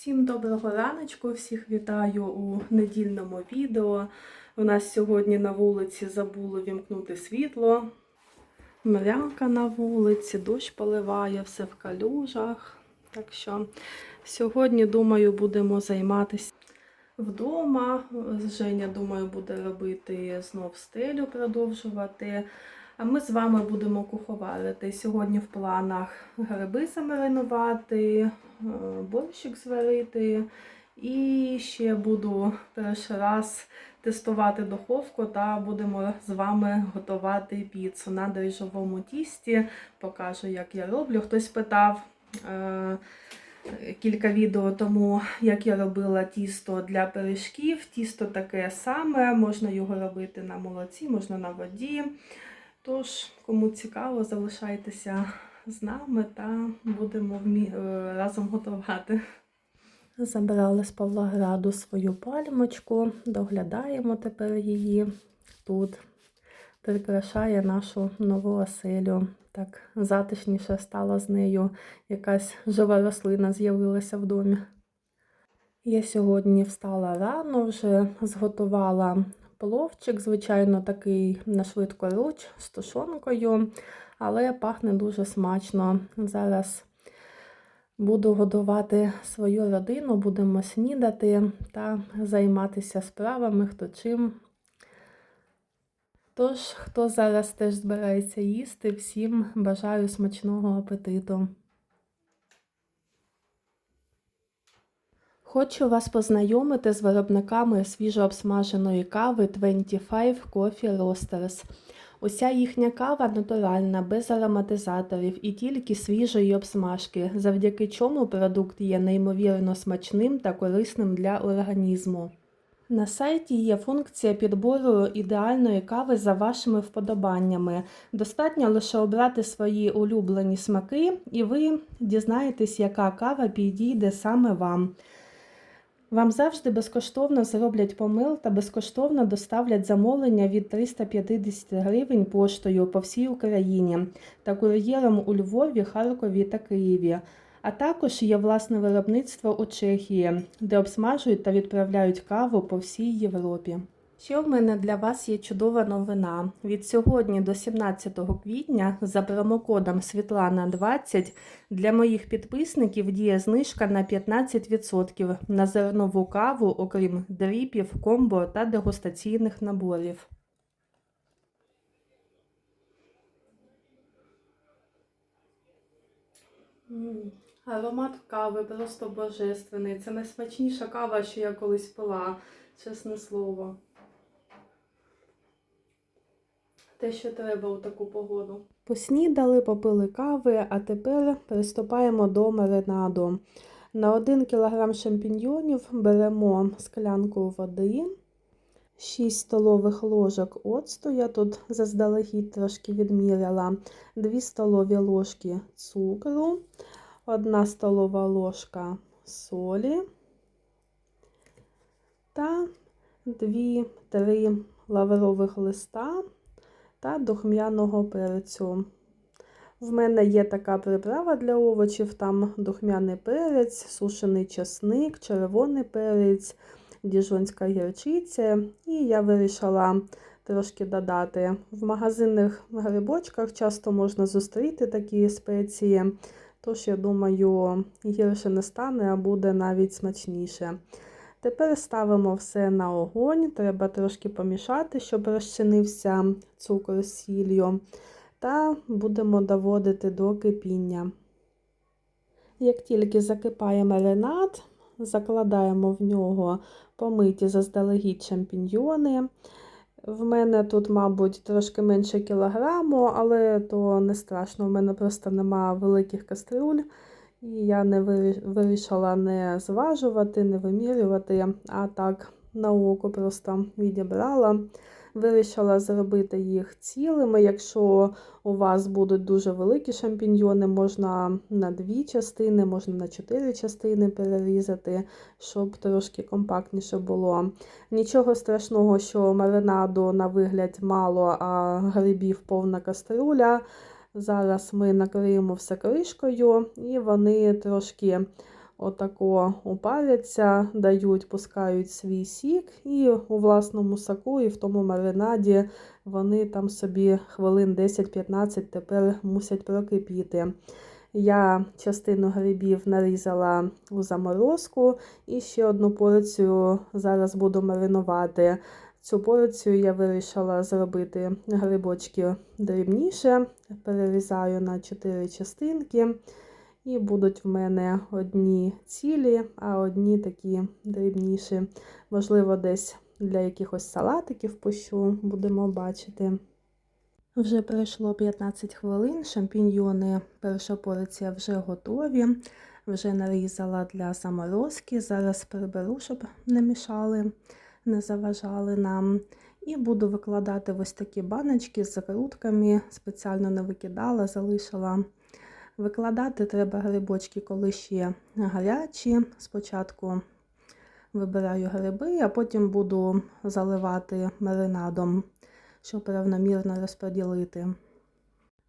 Всім доброго раночку, всіх вітаю у недільному відео. У нас сьогодні на вулиці забули вімкнути світло. Мряка на вулиці, дощ поливає, все в калюжах. Так що сьогодні, думаю, будемо займатися вдома. Женя, думаю, буде робити знов стелю, продовжувати. А ми з вами будемо куховарити. Сьогодні в планах гриби замаринувати, борщик зварити. І ще буду перший раз тестувати духовку та будемо з вами готувати піцу на дріжджовому тісті. Покажу, як я роблю. Хтось питав е, кілька відео тому, як я робила тісто для пиріжків. Тісто таке саме, можна його робити на молоці, можна на воді. Тож, кому цікаво, залишайтеся з нами та будемо е, разом готувати. Забрали з Павлограду свою пальмочку, доглядаємо тепер її тут. Прикрашає нашу нову оселю. Так затишніше стало з нею. Якась жива рослина з'явилася в домі. Я сьогодні встала рано, вже зготувала пловчик, звичайно, такий на швидкоруч з тушонкою, але пахне дуже смачно. Зараз буду годувати свою родину, будемо снідати та займатися справами, хто чим. Тож, хто зараз теж збирається їсти, всім бажаю смачного апетиту. Хочу вас познайомити з виробниками свіжообсмаженої кави 25 Coffee Roasters. Уся їхня кава натуральна, без ароматизаторів і тільки свіжої обсмажки, завдяки чому продукт є неймовірно смачним та корисним для організму. На сайті є функція підбору ідеальної кави за вашими вподобаннями. Достатньо лише обрати свої улюблені смаки, і ви дізнаєтесь, яка кава підійде саме вам. Вам завжди безкоштовно зроблять помил та безкоштовно доставлять замовлення від 350 гривень поштою по всій Україні та кур'єром у Львові, Харкові та Києві. А також є власне виробництво у Чехії, де обсмажують та відправляють каву по всій Європі. Ще в мене для вас є чудова новина. Від сьогодні до 17 квітня за промокодом Світлана 20 для моїх підписників діє знижка на 15% на зернову каву, окрім дріпів, комбо та дегустаційних наборів. Аромат кави просто божественний. Це найсмачніша кава, що я колись пила, чесне слово. Те, що треба у таку погоду. Поснідали, попили кави, а тепер приступаємо до маринаду. На 1 кг шампіньйонів беремо склянку води, 6 столових ложок оцту, я тут заздалегідь трошки відміряла, 2 столові ложки цукру, 1 столова ложка солі та 2-3 лаврових листа та духмяного перцю. В мене є така приправа для овочів, там духмяний перець, сушений чесник, червоний перець, діжонська гірчиця. І я вирішила трошки додати. В магазинних грибочках часто можна зустріти такі спеції, тож, я думаю, гірше не стане, а буде навіть смачніше. Тепер ставимо все на огонь, треба трошки помішати, щоб розчинився цукор з сіллю, та будемо доводити до кипіння. Як тільки закипає маринад, закладаємо в нього помиті заздалегідь шампіньйони. В мене тут, мабуть, трошки менше кілограму, але то не страшно, в мене просто нема великих кастрюль. І я не вирішила не зважувати, не вимірювати, а так на око просто відібрала. Вирішила зробити їх цілими. Якщо у вас будуть дуже великі шампіньйони, можна на дві частини, можна на чотири частини перерізати, щоб трошки компактніше було. Нічого страшного, що маринаду на вигляд мало, а грибів повна каструля. Зараз ми накриємо все кришкою, і вони трошки отако упаряться, дають, пускають свій сік, і у власному соку, і в тому маринаді вони там собі хвилин 10-15 тепер мусять прокипіти. Я частину грибів нарізала у заморозку і ще одну порцію зараз буду маринувати. Цю порцію я вирішила зробити грибочки дрібніше, перерізаю на 4 частинки. І будуть в мене одні цілі, а одні такі дрібніші. Можливо, десь для якихось салатиків пущу, будемо бачити. Вже пройшло 15 хвилин, шампіньйони, перша порція вже готові. Вже нарізала для заморозки. Зараз приберу, щоб не мішали, не заважали нам. І буду викладати ось такі баночки з закрутками. Спеціально не викидала, залишила. Викладати треба грибочки, коли ще гарячі. Спочатку вибираю гриби, а потім буду заливати маринадом, щоб равномірно розподілити.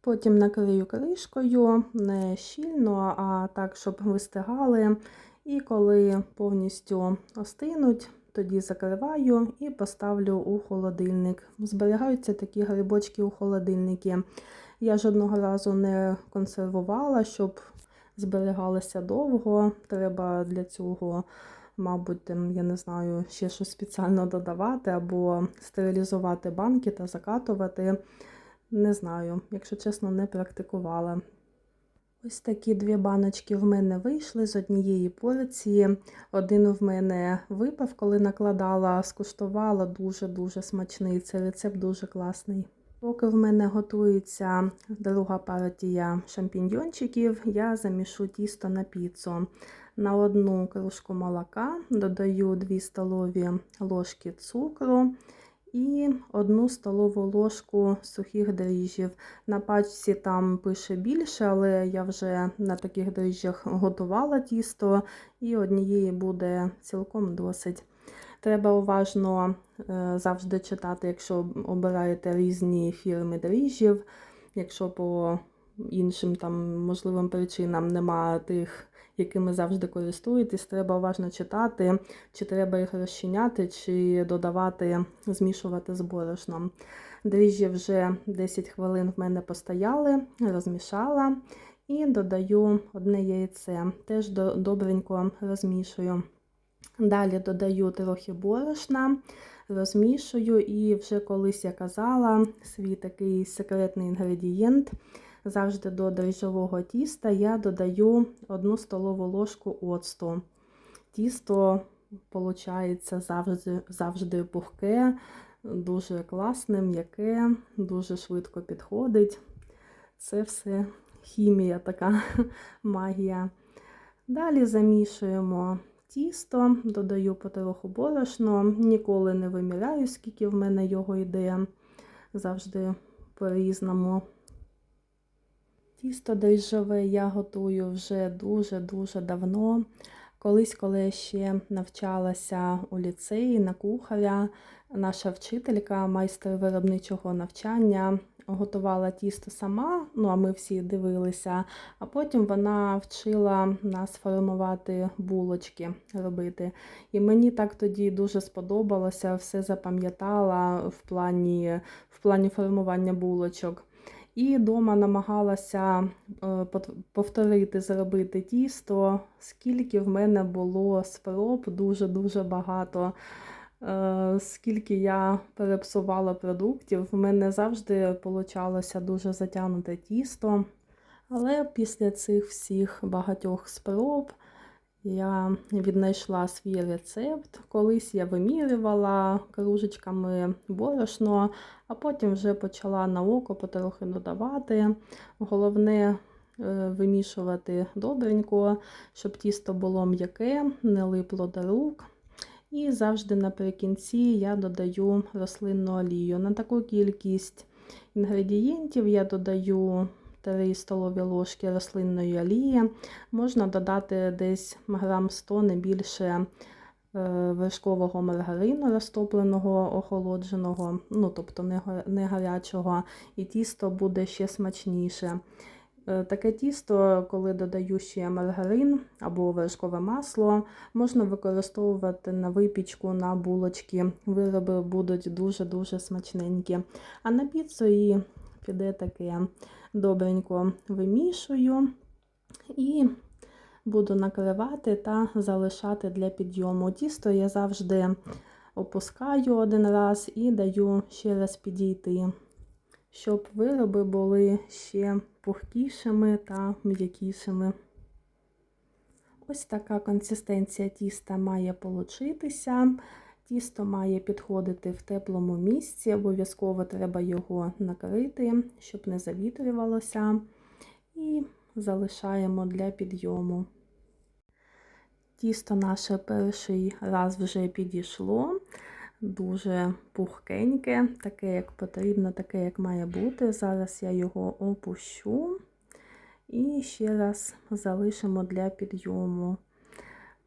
Потім накрию кришкою не щільно, а так, щоб вистигали. І коли повністю остинуть, тоді закриваю і поставлю у холодильник. Зберігаються такі грибочки у холодильнику. Я жодного разу не консервувала, щоб зберігалися довго. Треба для цього, мабуть, я не знаю, ще щось спеціально додавати або стерилізувати банки та закатувати. Не знаю, якщо чесно, не практикувала. Ось такі дві баночки в мене вийшли з однієї порції. Один в мене випав, коли накладала, скуштувала дуже-дуже смачний. Цей рецепт дуже класний. Поки в мене готується друга партія шампіньйончиків, я замішу тісто на піцу. На одну кружку молока додаю 2 столові ложки цукру і одну столову ложку сухих дріжджів. На пачці там пише більше, але я вже на таких дріжджах готувала тісто, і однієї буде цілком досить. Треба уважно е, завжди читати, якщо обираєте різні фірми дріжджів, якщо по іншим там можливим причинам немає тих, якими завжди користуєтесь, треба уважно читати, чи треба їх розчиняти, чи додавати, змішувати з борошном. Дріжджі вже 10 хвилин в мене постояли, розмішала і додаю одне яйце. Теж добренько розмішую. Далі додаю трохи борошна, розмішую, і вже колись я казала, свій такий секретний інгредієнт. Завжди до дріжджового тіста я додаю 1 столову ложку оцту. Тісто, виходить, завжди, завжди пухке, дуже класне, м'яке, дуже швидко підходить. Це все хімія, така магія. Далі замішуємо тісто, додаю потроху борошно, ніколи не виміряю, скільки в мене його йде, завжди по-різному. Тісто дріжджове я готую вже дуже-дуже давно. Колись, коли я ще навчалася у ліцеї на кухаря, наша вчителька, майстер виробничого навчання, готувала тісто сама, ну а ми всі дивилися, а потім вона вчила нас формувати булочки робити. І мені так тоді дуже сподобалося, все запам'ятала в плані, в плані формування булочок. І вдома намагалася е, повторити, зробити тісто, скільки в мене було спроб, дуже-дуже багато. Е, скільки я перепсувала продуктів, в мене завжди получалося дуже затягнуте тісто. Але після цих всіх багатьох спроб я віднайшла свій рецепт. Колись я вимірювала кружечками борошно, а потім вже почала на око потрохи додавати. Головне е, вимішувати добренько, щоб тісто було м'яке, не липло до рук. І завжди наприкінці я додаю рослинну олію. На таку кількість інгредієнтів я додаю 3 столові ложки рослинної олії. Можна додати десь грам 100 не більше е, вершкового маргарину розтопленого, охолодженого, ну тобто не гарячого, і тісто буде ще смачніше. Е, Таке тісто, коли додаю ще маргарин або вершкове масло, можна використовувати на випічку, на булочки. Вироби будуть дуже-дуже смачненькі. А на піцу і піде таке добренько вимішую і буду накривати та залишати для підйому. Тісто я завжди опускаю один раз і даю ще раз підійти, щоб вироби були ще пухкішими та м'якішими. Ось така консистенція тіста має получитися. Тісто має підходити в теплому місці, обов'язково треба його накрити, щоб не завітрювалося. І залишаємо для підйому. Тісто наше перший раз вже підійшло, дуже пухкеньке, таке, як потрібно, таке, як має бути. Зараз я його опущу і ще раз залишимо для підйому.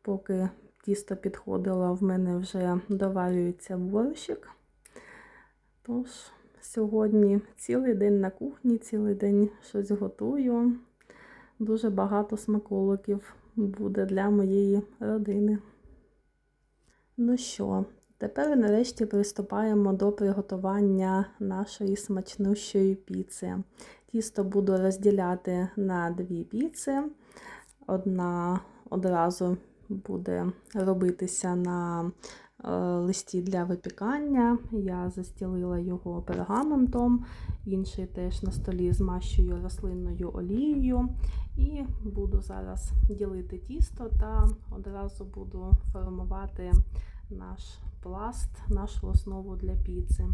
Поки тісто підходило, в мене вже доварюється борщик. Тож, сьогодні цілий день на кухні, цілий день щось готую. Дуже багато смаколиків буде для моєї родини. Ну що, тепер нарешті приступаємо до приготування нашої смачнющої піци. Тісто буду розділяти на дві піци. Одна одразу буде робитися на е, листі для випікання. Я застілила його пергаментом, інший теж на столі змащую рослинною олією. І буду зараз ділити тісто та одразу буду формувати наш пласт, нашу основу для піци.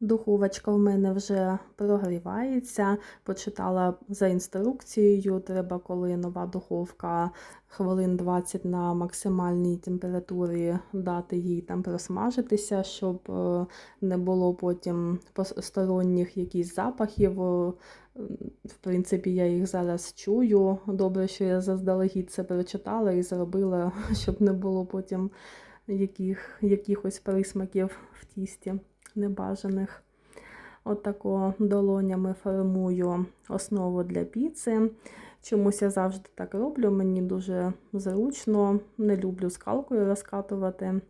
Духовочка в мене вже прогрівається. Почитала за інструкцією. Треба, коли нова духовка хвилин 20 на максимальній температурі дати їй там просмажитися, щоб е, не було потім сторонніх якісь запахів. Е, В принципі, я їх зараз чую. Добре, що я заздалегідь це прочитала і зробила, щоб не було потім яких, якихось присмаків в тісті небажаних. Отако От долонями формую основу для піци. Чомусь я завжди так роблю, мені дуже зручно, не люблю скалкою розкатувати.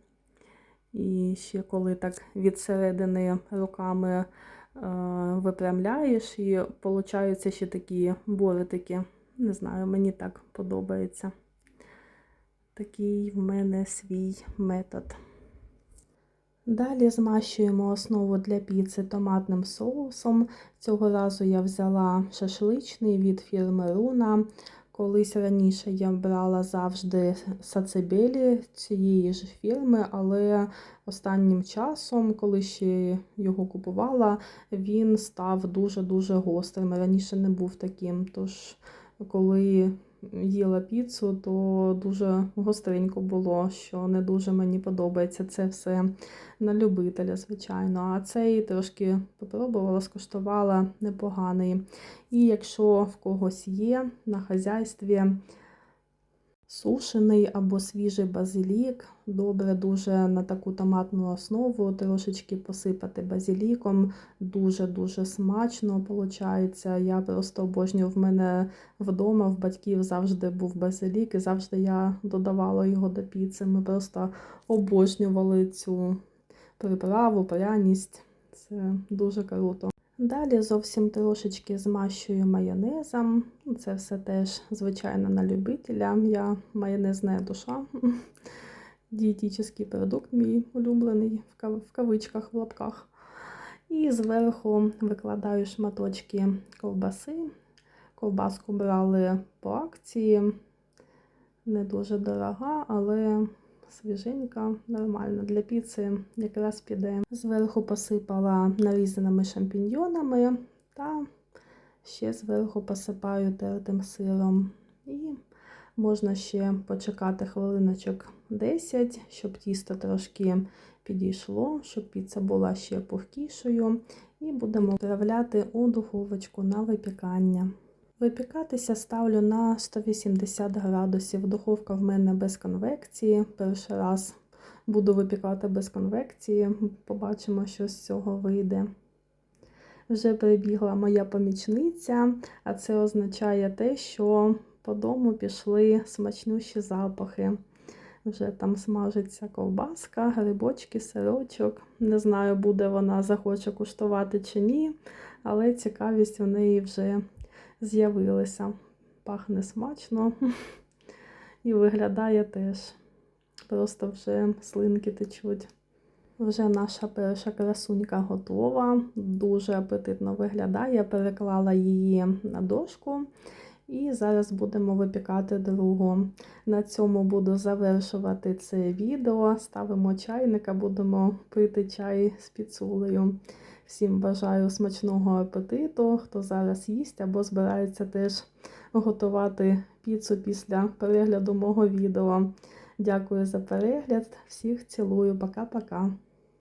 І ще коли так від середини руками е, випрямляєш, і получаються ще такі боритики. Не знаю, мені так подобається. Такий в мене свій метод. Далі змащуємо основу для піци томатним соусом. Цього разу я взяла шашличний від фірми Руна. Колись раніше я брала завжди сацебелі цієї ж фірми, але останнім часом, коли ще його купувала, він став дуже-дуже гострим. Раніше не був таким. Тож, коли їла піцу, то дуже гостренько було, що не дуже мені подобається це все на любителя, звичайно. А цей трошки попробувала, скуштувала непоганий. І якщо в когось є на хазяйстві сушений або свіжий базилік, добре дуже на таку томатну основу, трошечки посипати базиліком, дуже-дуже смачно виходить. Я просто обожнюю в мене вдома, в батьків завжди був базилік, і завжди я додавала його до піци. Ми просто обожнювали цю приправу, пряність. Це дуже круто. Далі зовсім трошечки змащую майонезом. Це все теж, звичайно, на любителя. Я майонезна душа. Дієтичний продукт мій улюблений в кавичках, в лапках. І зверху викладаю шматочки ковбаси. Ковбаску брали по акції. Не дуже дорога, але свіженька, нормально. Для піци якраз піде. Зверху посипала нарізаними шампіньйонами та ще зверху посипаю тертим сиром. І можна ще почекати хвилиночок 10, щоб тісто трошки підійшло, щоб піца була ще пухкішою. І будемо відправляти у духовочку на випікання. Випікатися ставлю на 180 градусів. Духовка в мене без конвекції. Перший раз буду випікати без конвекції. Побачимо, що з цього вийде. Вже прибігла моя помічниця, а це означає те, що по дому пішли смачнющі запахи. Вже там смажиться ковбаска, грибочки, сирочок. Не знаю, буде вона захоче куштувати чи ні, але цікавість у неї вже з'явилася. Пахне смачно і виглядає теж. Просто вже слинки течуть. Вже наша перша красунька готова, дуже апетитно виглядає. Я переклала її на дошку. І зараз будемо випікати другу. На цьому буду завершувати це відео. Ставимо чайника, будемо пити чай з підсулею. Всім бажаю смачного апетиту, хто зараз їсть або збирається теж готувати піцу після перегляду мого відео. Дякую за перегляд. Всіх цілую. Пока-пока.